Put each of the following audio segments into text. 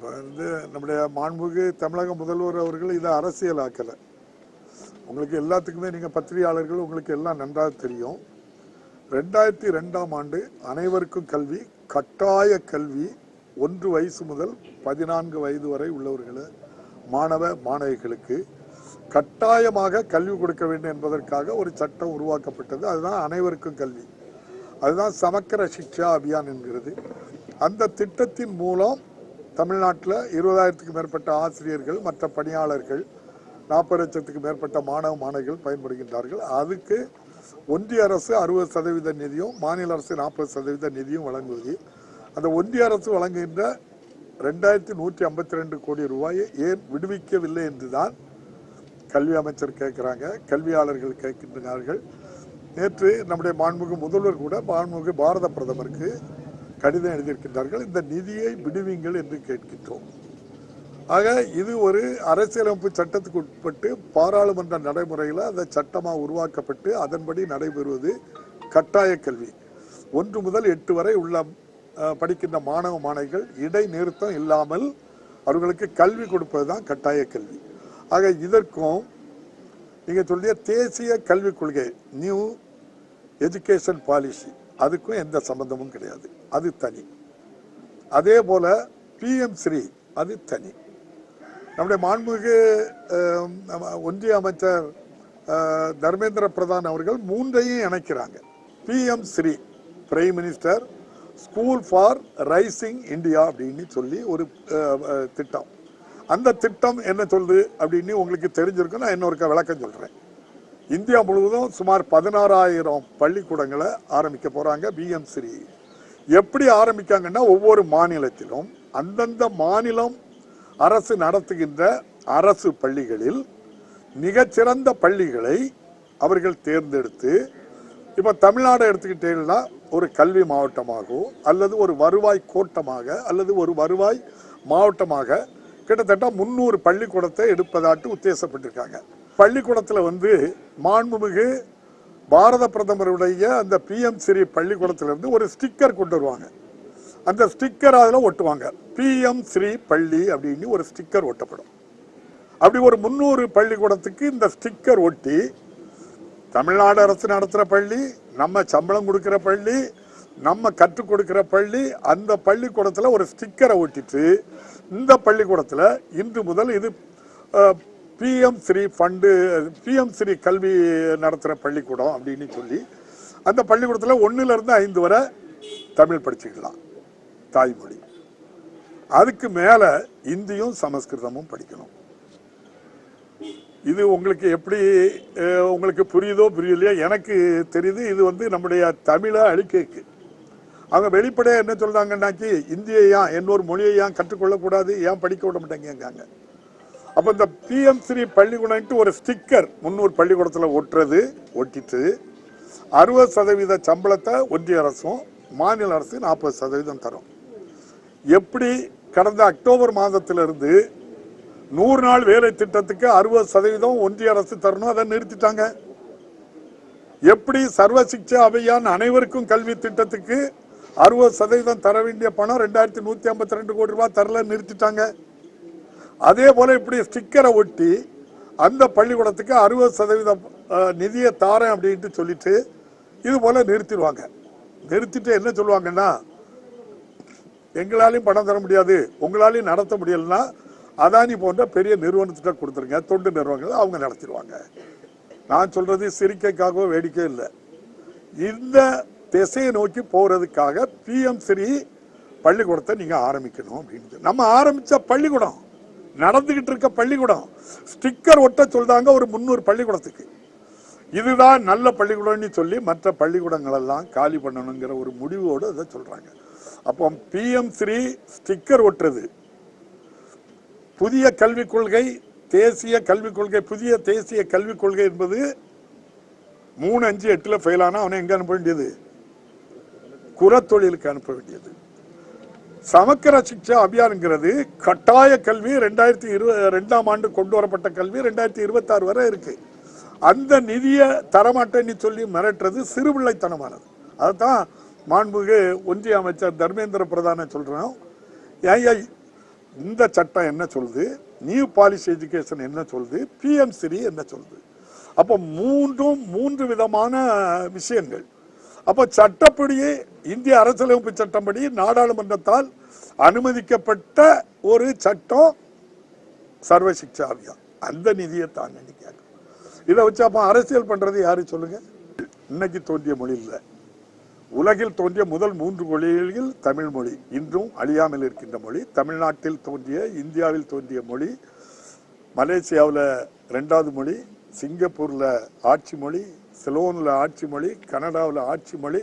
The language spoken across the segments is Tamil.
இப்போ வந்து நம்முடைய மாண்புமிகு தமிழக முதல்வர் அவர்கள் இதை அரசியலாக்கலை. உங்களுக்கு எல்லாத்துக்குமே நீங்கள் பத்திரிகையாளர்கள் உங்களுக்கு எல்லாம் நன்றாக தெரியும். ரெண்டாயிரத்தி ரெண்டாம் ஆண்டு அனைவருக்கும் கல்வி கட்டாய கல்வி ஒன்று வயசு முதல் பதினான்கு வயது வரை உள்ளவர்கள் மாணவ மாணவிகளுக்கு கட்டாயமாக கல்வி கொடுக்க வேண்டும் என்பதற்காக ஒரு சட்டம் உருவாக்கப்பட்டது. அதுதான் அனைவருக்கும் கல்வி. அதுதான் சமக்கர சிக்ஷா அபியான் என்கிறது. அந்த திட்டத்தின் மூலம் தமிழ்நாட்டில் இருபதாயிரத்துக்கு மேற்பட்ட ஆசிரியர்கள் மற்ற பணியாளர்கள் நாற்பது லட்சத்துக்கு மேற்பட்ட மாணவ மாணவிகள் பயன்படுகின்றார்கள். அதுக்கு ஒன்றிய அரசு அறுபது சதவீத நிதியும் மாநில அரசு நாற்பது சதவீத நிதியும் வழங்குவது. அந்த ஒன்றிய அரசு வழங்குகின்ற ரெண்டாயிரத்தி நூற்றி ஐம்பத்தி ரெண்டு கோடி ரூபாயை ஏன் விடுவிக்கவில்லை என்றுதான் கல்வி அமைச்சர் கேட்குறாங்க. கல்வியாளர்கள் கேட்கின்றார்கள். நேற்று நம்முடைய மாண்புமிகு முதல்வர் கூட மாண்புமிகு பாரத பிரதமருக்கு கடிதம் எழுதியிருக்கின்றார்கள். இந்த நிதியை விடுவீங்கள் என்று கேட்கின்றோம். ஆக இது ஒரு அரசியலமைப்பு சட்டத்துக்கு உட்பட்டு பாராளுமன்ற நடைமுறையில் அந்த சட்டமாக உருவாக்கப்பட்டு அதன்படி நடைபெறுவது கட்டாய கல்வி. ஒன்று முதல் எட்டு வரை உள்ள படிக்கின்ற மாணவ மாணவிகள் இடைநிறுத்தம் இல்லாமல் அவர்களுக்கு கல்வி கொடுப்பது தான் கட்டாய கல்வி. ஆக இதற்கும் நீங்கள் சொல்லிய தேசிய கல்விக் கொள்கை நியூ எஜுகேஷன் பாலிசி அதுக்கும் எந்த சம்பந்தமும் கிடையாது. அது தனி. அதே போல பிஎம் ஸ்ரீ அது தனி. நம்முடைய மாண்புமிகு ஒன்றிய அமைச்சர் தர்மேந்திர பிரதான் அவர்கள் மூன்றையும் இணைக்கிறாங்க. PM Shri prime minister school for rising India அப்படின்னு சொல்லி ஒரு திட்டம். அந்த திட்டம் என்ன சொல்லுது அப்படின்னு உங்களுக்கு தெரிஞ்சிருக்கும் நான் இன்னொருக்க விளக்கம் சொல்கிறேன் இந்தியா முழுவதும் சுமார் பதினாறாயிரம் பள்ளிக்கூடங்களை ஆரம்பிக்க போகிறாங்க பிஎம் எப்படி ஆரம்பிக்காங்கன்னா ஒவ்வொரு மாநிலத்திலும் அந்தந்த மாநிலம் அரசு நடத்துகின்ற அரசு பள்ளிகளில் மிகச்சிறந்த பள்ளிகளை அவர்கள் தேர்ந்தெடுத்து இப்போ தமிழ்நாடு எடுத்துக்கிட்டீங்கன்னா ஒரு கல்வி மாவட்டமாகவோ அல்லது ஒரு வருவாய் கோட்டமாக அல்லது ஒரு வருவாய் மாவட்டமாக கிட்டத்தட்ட முந்நூறு பள்ளிக்கூடத்தை எடுப்பதாட்டு உத்தேசப்பட்டிருக்காங்க. பள்ளிக்கூடத்தில் வந்து மாண்புமிகு பாரத பிரதமருடைய அந்த பிஎம் ஸ்ரீ பள்ளிக்கூடத்திலிருந்து ஒரு ஸ்டிக்கர் கொண்டு வருவாங்க. அந்த ஸ்டிக்கர் அதில் ஒட்டுவாங்க. பிஎம் ஸ்ரீ பள்ளி அப்படின்னு ஒரு ஸ்டிக்கர் ஒட்டப்படும். அப்படி ஒரு முந்நூறு பள்ளிக்கூடத்துக்கு இந்த ஸ்டிக்கர் ஒட்டி தமிழ்நாடு அரசு நடத்துகிற பள்ளி நம்ம சம்பளம் கொடுக்குற பள்ளி நம்ம கற்றுக் கொடுக்குற பள்ளி அந்த பள்ளிக்கூடத்தில் ஒரு ஸ்டிக்கரை ஒட்டிட்டு இந்த பள்ளிக்கூடத்தில் இன்று முதல் இது PM Shri fund PM Shri கல்வி நடத்துகிற பள்ளிக்கூடம் அப்படின்னு சொல்லி அந்த பள்ளிக்கூடத்தில் ஒன்றுலேருந்து ஐந்து வரை தமிழ் படிச்சுக்கலாம் தாய்மொழி. அதுக்கு மேலே இந்தியும் சமஸ்கிருதமும் படிக்கணும். இது உங்களுக்கு எப்படி உங்களுக்கு புரியுதோ புரியலையோ எனக்கு தெரியுது. இது வந்து நம்முடைய தமிழை அழிக்கைக்கு. அவங்க வெளிப்படையாக என்ன சொல்றாங்கன்னாக்கி இந்தியை ஏன் இன்னொரு மொழியை ஏன் கற்றுக்கொள்ளக்கூடாது ஏன் படிக்க விட மாட்டேங்காங்க அப்போ இந்த பிஎம் ஸ்ரீ பள்ளிக்கூடம்ட்டு ஒரு ஸ்டிக்கர் முன்னூறு பள்ளிக்கூடத்தில் ஒட்டுறது ஒட்டிட்டு அறுபது சதவீத சம்பளத்தை ஒன்றிய அரசும் மாநில அரசு நாற்பது சதவீதம் தரும். எப்படி கடந்த அக்டோபர் மாதத்திலிருந்து நூறு நாள் வேலை திட்டத்துக்கு அறுபது சதவீதம் ஒன்றிய அரசு தரணும் அதை நிறுத்திட்டாங்க. எப்படி சர்வ சிக்ஷா அபியான் அனைவருக்கும் கல்வி திட்டத்துக்கு அறுபது சதவீதம் தர வேண்டிய பணம் ரெண்டாயிரத்தி நூத்தி ஐம்பத்தி ரெண்டு கோடி ரூபாய் தரல நிறுத்திட்டாங்க. அதே போல இப்படி ஸ்டிக்கரை ஒட்டி அந்த பள்ளிக்கூடத்துக்கு அறுபது சதவீதம் நிதியை தாரேன் அப்படின்ட்டு சொல்லிட்டு இது போல நிறுத்திடுவாங்க. நிறுத்திட்டு என்ன சொல்லுவாங்கன்னா எங்களாலையும் பணம் தர முடியாது உங்களாலையும் நடத்த முடியலன்னா அதானி போன்ற பெரிய நிறுவனத்திட்ட கொடுத்துருங்க தொண்டு நிறுவனங்கள் அவங்க நடத்திடுவாங்க. நான் சொல்றது சிரிக்கைக்காகவோ வேடிக்கை இல்லை. இந்த திசையை நோக்கி போகிறதுக்காக பிஎம் ஸ்ரீ பள்ளிக்கூடத்தை நீங்கள் ஆரம்பிக்கணும் அப்படின்னு நம்ம ஆரம்பித்த பள்ளிக்கூடம் நடந்துகிட்டு இருக்க பள்ளிக்கூடம். ஸ்டிக்கர் ஒட்ட சொல்றாங்க ஒரு முந்நூறு பள்ளிக்கூடத்துக்கு. இதுதான் நல்ல பள்ளிக்கூடம்னு சொல்லி மற்ற பள்ளிக்கூடங்கள் எல்லாம் காலி பண்ணணுங்கிற ஒரு முடிவோடு அதை சொல்றாங்க. அப்போ பிஎம் ஸ்ரீ ஸ்டிக்கர் ஒட்டுறது. புதிய கல்விக் கொள்கை தேசிய கல்விக் கொள்கை புதிய தேசிய கல்விக் கொள்கை என்பது மூணு அஞ்சு எட்டுல ஃபெயில் ஆனால் அவனை எங்க அனுப்ப வேண்டியது? குறத்தொழிலுக்கு அனுப்ப வேண்டியது. சமக்கர சிக்ஷா அபியான்ங்கிறது கட்டாய கல்வி ரெண்டாயிரத்தி இருப ரெண்டாம் ஆண்டு கொண்டு வரப்பட்ட கல்வி ரெண்டாயிரத்தி இருபத்தாறு வரை இருக்கு. அந்த நிதியை தரமாட்டேன்னு சொல்லி மிரட்டுறது சிறுபிள்ளைத்தனமானது. அதுதான் மாண்புமிகு ஒன்றிய அமைச்சர் தர்மேந்திர பிரதான சொல்கிறோம் ஏன் இந்த சட்டம் என்ன சொல்லுது? நியூ பாலிசி எஜுகேஷன் என்ன சொல்லுது? பிஎம் என்ன சொல்லுது? அப்போ மூன்றும் மூன்று விதமான விஷயங்கள். அப்போ சட்டப்படியே இந்திய அரசியலமைப்பு சட்டப்படி நாடாளுமன்றத்தால் அனுமதிக்கப்பட்ட ஒரு சட்டம் சர்வசிக்ஷா அபியான். அந்த நிதியை தாங்க நீ இதை வச்சு அப்போ அரசியல் பண்றது யாரு சொல்லுங்க? இன்னைக்கு தோன்றிய மொழி இல்லை. உலகில் தோன்றிய முதல் மூன்று மொழிகளில் தமிழ் மொழி. இன்றும் அழியாமல் இருக்கின்ற மொழி. தமிழ்நாட்டில் தோன்றிய இந்தியாவில் தோன்றிய மொழி. மலேசியாவில் ரெண்டாவது மொழி. சிங்கப்பூரில் ஆட்சி மொழி. சிலோனில் ஆட்சி மொழி கனடாவில் ஆட்சி மொழி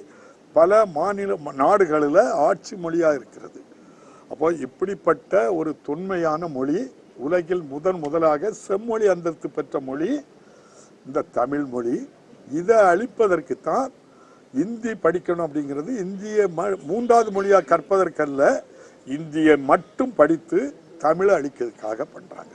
பல மாநில நாடுகளில் ஆட்சி மொழியாக இருக்கிறது. அப்போ இப்படிப்பட்ட ஒரு தொன்மையான மொழி உலகில் முதன் முதலாக செம்மொழி அந்தஸ்து பெற்ற மொழி இந்த தமிழ் மொழி இதை அழிப்பதற்குத்தான் இந்தி படிக்கணும் அப்படிங்கிறது இந்திய ம- மூன்றாவது மொழியாக கற்பதற்கல்ல இந்தியை மட்டும் படித்து தமிழை அழிக்கிறதுக்காக பண்ணுறாங்க